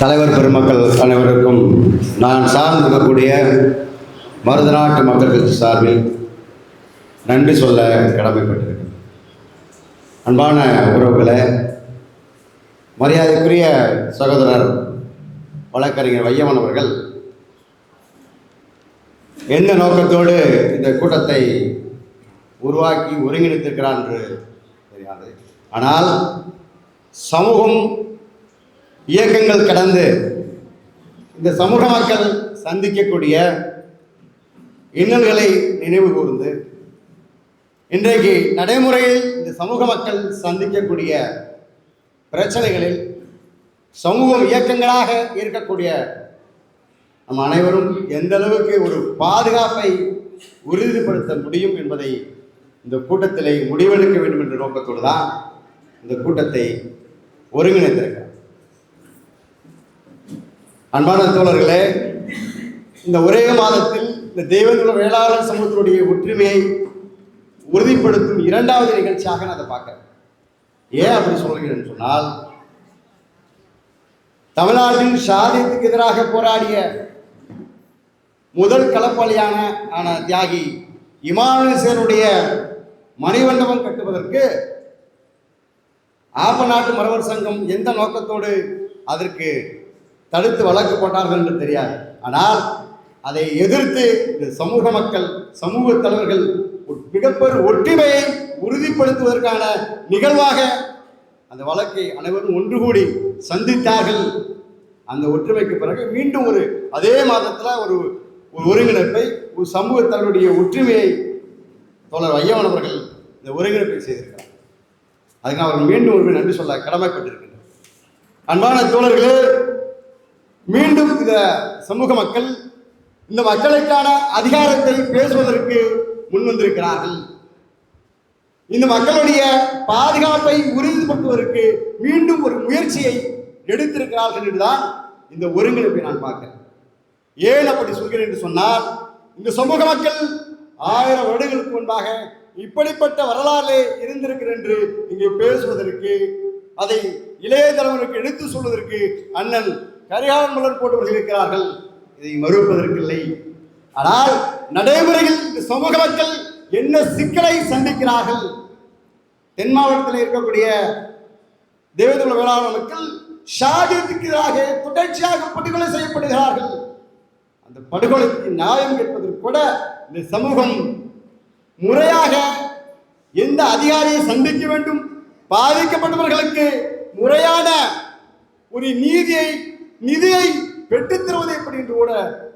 தலைவர் பெருமக்கள் அனைவருக்கும் நான் சார்ந்திருக்கக்கூடிய மருதநாட்டு மக்கள் கட்சி சார்பில் நன்றி சொல்ல கடமைப்பட்டிருக்கிறேன். அன்பான உறவுகளை மரியாதைக்குரிய சகோதரர் வழக்கறிஞர் வையமன் அவர்கள் எந்த நோக்கத்தோடு இந்த கூட்டத்தை உருவாக்கி ஒருங்கிணைத்திருக்கிறார் என்று தெரியாது. ஆனால் சமூகம் இயக்கங்கள் கடந்து இந்த சமூக மக்கள் சந்திக்கக்கூடிய இன்னல்களை நினைவு கூர்ந்து இன்றைக்கு நடைமுறையில் இந்த சமூக மக்கள் சந்திக்கக்கூடிய பிரச்சனைகளில் சமூகம் இயக்கங்களாக இருக்கக்கூடிய நம் அனைவரும் எந்த அளவுக்கு ஒரு பாதுகாப்பை உறுதிப்படுத்த முடியும் என்பதை இந்த கூட்டத்திலே முடிவெடுக்க வேண்டும் என்ற நோக்கத்தோடு தான் இந்த கூட்டத்தை ஒருங்கிணைத்திருக்கிறார் அன்பான தோழர்களே இந்த ஒரே மாதத்தில் இந்த தெய்வங்கள வேளாளர் சமூகத்தினுடைய ஒற்றுமையை உறுதிப்படுத்தும் இரண்டாவது நிகழ்ச்சியாக நான் அதை பார்க்குறேன். ஏன் அப்படி சொல்கிறேன்னு சொன்னால் தமிழ்நாட்டில் சாதியத்துக்கு எதிராக போராடிய முதல் களப்பாளியான ஆன தியாகி இமானுசேனுடைய மணிமண்டபம் கட்டுவதற்கு ஆப்ப நாட்டு மரவர் சங்கம் எந்த நோக்கத்தோடு அதற்கு தடுத்து வழக்கு போட்டார்கள் என்று தெரியாது. ஆனால் அதை எதிர்த்து இந்த சமூக மக்கள் சமூக தலைவர்கள் மிகப்பெரும் மிகப்பெரு ஒற்றுமையை உறுதிப்படுத்துவதற்கான நிகழ்வாக அந்த வழக்கை அனைவரும் ஒன்று கூடி சந்தித்தார்கள். அந்த ஒற்றுமைக்கு பிறகு மீண்டும் ஒரு அதே மாதத்தில் ஒரு ஒரு ஒருங்கிணைப்பை ஒரு சமூகத்தினருடைய ஒற்றுமையை தோழர் ஐயவன் அவர்கள் இந்த ஒருங்கிணைப்பை செய்திருக்கிறார். அதுக்கு அவர்கள் மீண்டும் ஒரு நன்றி சொல்ல கடமைப்பட்டிருக்கின்றனர். அன்பான தோழர்களே மீண்டும் இந்த சமூக மக்கள் இந்த மக்களுக்கான அதிகாரத்தை பேசுவதற்கு முன் வந்திருக்கிறார்கள். இந்த மக்களுடைய பாதுகாப்பை உறுதிப்படுத்துவதற்கு மீண்டும் ஒரு முயற்சியை எடுத்திருக்கிறார்கள் என்றுதான் இந்த ஒருங்கிணைப்பை நான் பார்க்கிறேன். ஏன் அப்படி சொல்கிறேன் என்று சொன்னால் இந்த சமூக மக்கள் ஆயிரம் வருடங்களுக்கு முன்பாக இப்படிப்பட்ட வரலாறு இருந்திருக்கிறது என்று இங்கே பேசுவதற்கு அதை இளைய தலைவருக்கு எடுத்து சொல்வதற்கு அண்ணன் கரிகாலன் மலர் போட்டவர்கள் இருக்கிறார்கள். இதை மறுப்பதற்கில்லை. ஆனால் நடைமுறையில் இந்த சமூக மக்கள் என்ன சிக்கலை சந்திக்கிறார்கள்? தென் மாவட்டத்தில் இருக்கக்கூடிய தேவதுல வேளாண் மக்கள் ஷாதியத்துக்கு எதிராக தொடர்ச்சியாக படுகொலை செய்யப்படுகிறார்கள். அந்த படுகொலைக்கு நியாயம் கேட்பதற்கு கூட இந்த சமூகம் முறையாக எந்த அதிகாரியை சந்திக்க வேண்டும்? பாதிக்கப்பட்டவர்களுக்கு முறையான ஒரு நீதியை நிதியை பெற்றுத் தருவது எப்படி என்று கூட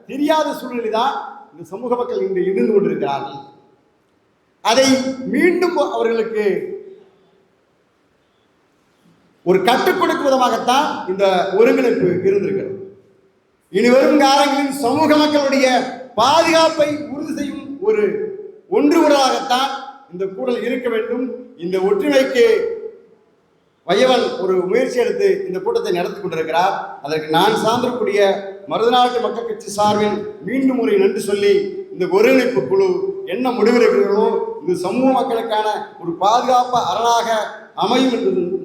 தெரியாத சூழ்நிலை தான் இந்த சமூக மக்கள் இன்று இருந்து கொண்டிருக்கிறார்கள். அதை மீண்டும் அவர்களுக்கு ஒரு கற்றுக் கொடுக்கும் விதமாகத்தான் இந்த ஒருங்கிணைப்பு இருந்திருக்கிறது. இனி வரும் காலங்களில் சமூக மக்களுடைய பாதுகாப்பை உறுதி செய்யும் ஒரு ஒன்று கூடலாகத்தான் இந்த கூடல் இருக்க வேண்டும். இந்த ஒற்றுமைக்கு வையவன் ஒரு முயற்சி எடுத்து இந்த கூட்டத்தை நடத்தி கொண்டிருக்கிறார். அதற்கு நான் சார்ந்திருக்கூடிய மருதநாட்டு மக்கள் கட்சி சார்பில் மீண்டும் ஒரு நன்றி சொல்லி இந்த ஒருங்கிணைப்பு குழு என்ன முடிவெடுக்கிறீர்களோ இந்த சமூக மக்களுக்கான ஒரு பாதுகாப்பு அரணாக அமையும் என்று